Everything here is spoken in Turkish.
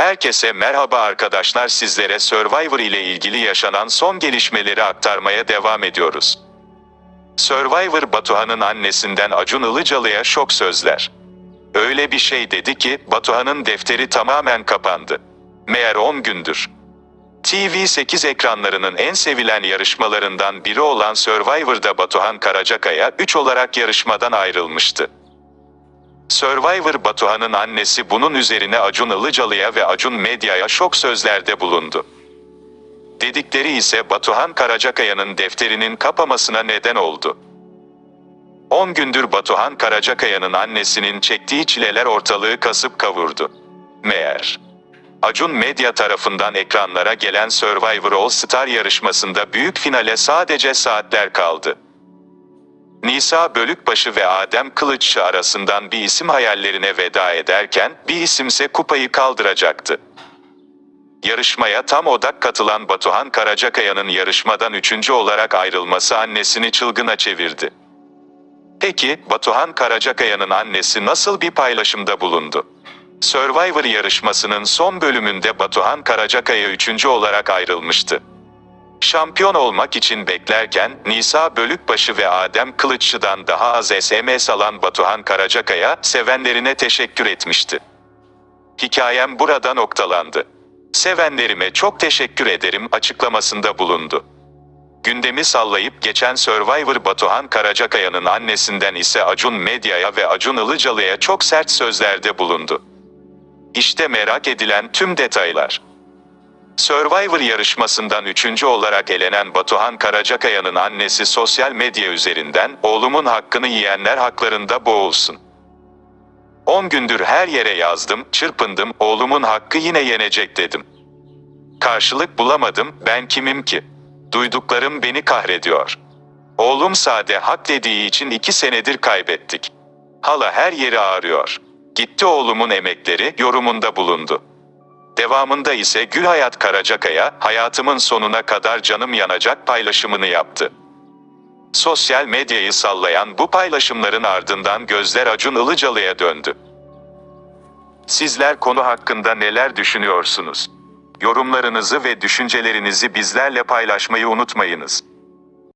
Herkese merhaba arkadaşlar sizlere Survivor ile ilgili yaşanan son gelişmeleri aktarmaya devam ediyoruz. Survivor Batuhan'ın annesinden Acun Ilıcalı'ya şok sözler. Öyle bir şey dedi ki Batuhan'ın defteri tamamen kapandı. Meğer 10 gündür. TV8 ekranlarının en sevilen yarışmalarından biri olan Survivor'da Batuhan Karacakaya 3 olarak yarışmadan ayrılmıştı. Survivor Batuhan'ın annesi bunun üzerine Acun Ilıcalı'ya ve Acun Medya'ya şok sözlerde bulundu. Dedikleri ise Batuhan Karacakaya'nın defterinin kapamasına neden oldu. 10 gündür Batuhan Karacakaya'nın annesinin çektiği çileler ortalığı kasıp kavurdu. Meğer Acun Medya tarafından ekranlara gelen Survivor All Star yarışmasında büyük finale sadece saatler kaldı. Nisa Bölükbaşı ve Adem Kılıççı arasından bir isim hayallerine veda ederken bir isimse kupayı kaldıracaktı. Yarışmaya tam odak katılan Batuhan Karacakaya'nın yarışmadan üçüncü olarak ayrılması annesini çılgına çevirdi. Peki Batuhan Karacakaya'nın annesi nasıl bir paylaşımda bulundu? Survivor yarışmasının son bölümünde Batuhan Karacakaya üçüncü olarak ayrılmıştı. Şampiyon olmak için beklerken Nisa Bölükbaşı ve Adem Kılıççı'dan daha az SMS alan Batuhan Karacakaya sevenlerine teşekkür etmişti. Hikayem burada noktalandı. Sevenlerime çok teşekkür ederim açıklamasında bulundu. Gündemi sallayıp geçen Survivor Batuhan Karacakaya'nın annesinden ise Acun Medya'ya ve Acun Ilıcalı'ya çok sert sözlerde bulundu. İşte merak edilen tüm detaylar. Survivor yarışmasından üçüncü olarak elenen Batuhan Karacakaya'nın annesi sosyal medya üzerinden oğlumun hakkını yiyenler haklarında boğulsun. 10 gündür her yere yazdım, çırpındım, oğlumun hakkı yine yenecek dedim. Karşılık bulamadım, ben kimim ki? Duyduklarım beni kahrediyor. Oğlum sade hak dediği için iki senedir kaybettik. Hala her yeri ağrıyor. Gitti oğlumun emekleri yorumunda bulundu. Devamında ise Gül Hayat Karacakaya, hayatımın sonuna kadar canım yanacak paylaşımını yaptı. Sosyal medyayı sallayan bu paylaşımların ardından gözler Acun Ilıcalı'ya döndü. Sizler konu hakkında neler düşünüyorsunuz? Yorumlarınızı ve düşüncelerinizi bizlerle paylaşmayı unutmayınız.